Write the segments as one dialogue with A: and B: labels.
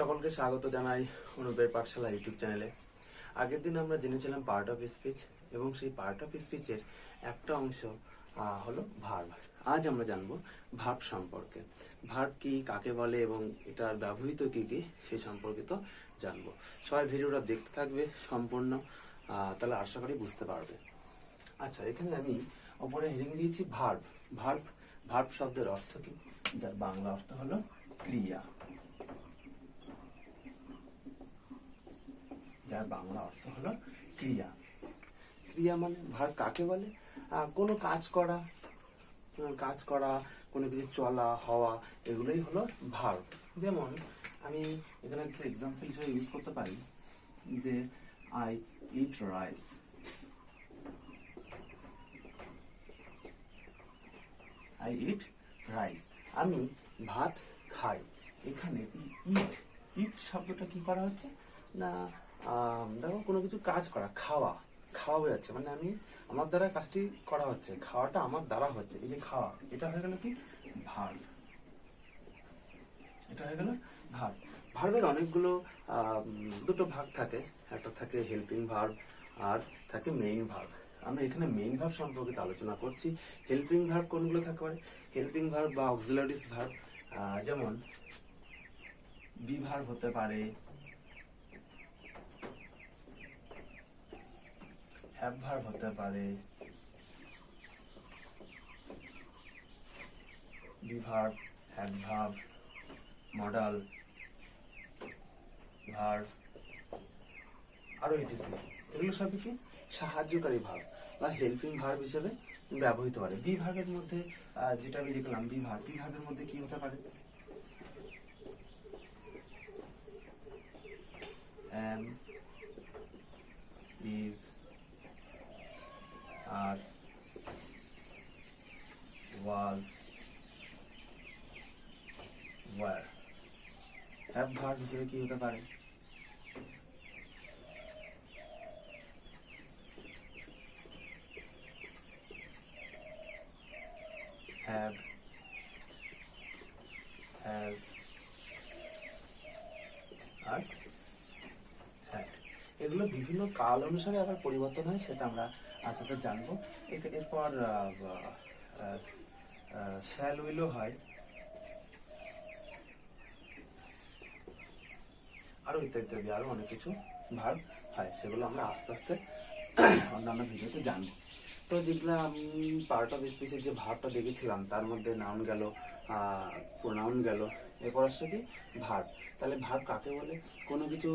A: সকলকে স্বাগত জানাই অনুপের পাঠশালা ইউটিউব চ্যানেলে। আগের দিন আমরা জেনেছিলাম পার্ট অফ স্পিচ এবং সেই পার্ট অফ স্পিচের একটা অংশ হলো ভার্ব আজ আমরা জানব ভার্ব সম্পর্কে। ভার্ব কি, কাকে বলে এবং এটার ব্যবহৃত কি কি, সে সম্পর্কিত জানব। সবাই ভিডিওটা দেখতে থাকবে সম্পূর্ণ তাহলে আশা করি বুঝতে পারবে। আচ্ছা এখানে আমি ওপরে হেডিং দিয়েছি ভার্ব ভার্ব ভার্ব শব্দের অর্থ কি? যার বাংলা অর্থ হলো ক্রিয়া যার বাংলা অর্থ হলো ক্রিয়া। ক্রিয়া মানে ভার কাকে বলে? কোনো কাজ করা কাজ করা, কোনো কিছু চলা, হওয়া, এগুলোই হলো ভার। যেমন আমি এখানে একটা এক্সাম্পল হিসেবে ইউজ করতে পারি যে I eat rice I eat rice আমি ভাত খাই। এখানে ইট ইট শব্দটা কি করা হচ্ছে? না দেখো, কোনো কিছু কাজ করা, খাওয়া খাওয়া হয়ে যাচ্ছে। মানে আমি, আমার দ্বারা কাজটি করা হচ্ছে, খাওয়াটা আমার দ্বারা হচ্ছে। এই যে খাওয়া, এটা হয়ে গেল কি? ভার্ব এটা হয়ে গেল ভার্ব ভার্বের অনেকগুলো দুটো ভাগ থাকে। একটা থাকে হেল্পিং ভার্ব আর থাকে মেইন ভার্ব আমরা এখানে মেইন ভার্ব সম্পর্কে আলোচনা করছি। হেল্পিং ভার্ব কোনগুলো থাকতে পারে? হেল্পিং ভার্ব বা অক্সিলারিস ভার্ব যেমন বি ভার্ব হতে পারে হ্যাভ হতে পারে। Be verb have verb modal verb আরও এটিসি এগুলো সবই কি? সাহায্যকারী ভার্ব বা হেল্পিং ভার্ব হিসেবে ব্যবহৃত পারে বি ভার্বের মধ্যে যেটা আমি লিখলাম বি ভার্ব বি ভার্বের মধ্যে কি হতে পারে? Am is was were. Have verb হিসেবে কি হতে পারে have, has আর হ্যাঁ এগুলো বিভিন্ন কাল অনুসারে আবার পরিবর্তন হয়, সেটা আমরা আস্তে আস্তে জানব। এর- এরপর শ্যাল উইলও হয় আরও ইত্যাদি ইত্যাদি, আরও অনেক কিছু ভার হয়, সেগুলো আমরা আস্তে আস্তে অন্যান্য ভিডিওতে জানব। তো যেগুলো আমি পার্ট অফ স্পিচের যে ভাবটা দেখেছিলাম, তার মধ্যে নাউন গেল প্রোনাউন গেল, এরপর আসছে কি? ভার। তাহলে ভার কাকে বলে? কোনো কিছু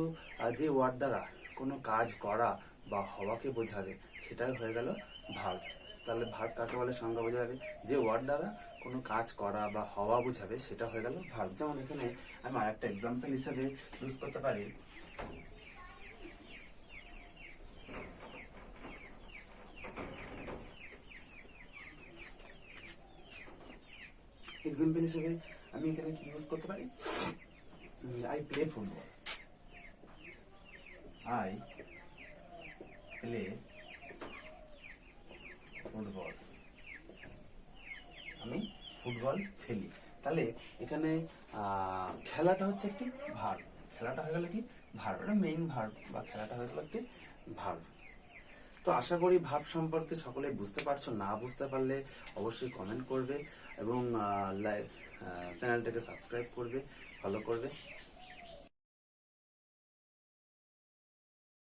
A: যে ওয়ার্ড দ্বারা কোনো কাজ করা বা হওয়াকে বোঝাবে, সেটাই হয়ে গেল ভার। তাহলে ভার কাকে বলে সংজ্ঞা বোঝা যাবে যে ওয়ার্ড দ্বারা কোনো কাজ করা বা হওয়া বোঝাবে, সেটা হয়ে গেল ভার। যেমন এখানে আমি আরেকটা এক্সাম্পল হিসেবে ইউজ করতে পারি। এক্সাম্পল হিসেবে আমি এখানে কি ইউজ করতে পারি? I play football I play football আমি ফুটবল খেলি। তাহলে এখানে খেলাটা হচ্ছে একটি ভার। খেলাটা হয়ে গেল কি? ভার। এটা মেইন ভার বা খেলাটা হয়ে গেল একটি ভার। তো আশা করি ভাব সম্পর্কে সকলে বুঝতে পারছ। না বুঝতে পারলে অবশ্যই কমেন্ট করবে এবং চ্যানেলটাকে সাবস্ক্রাইব করবে ফলো করবে।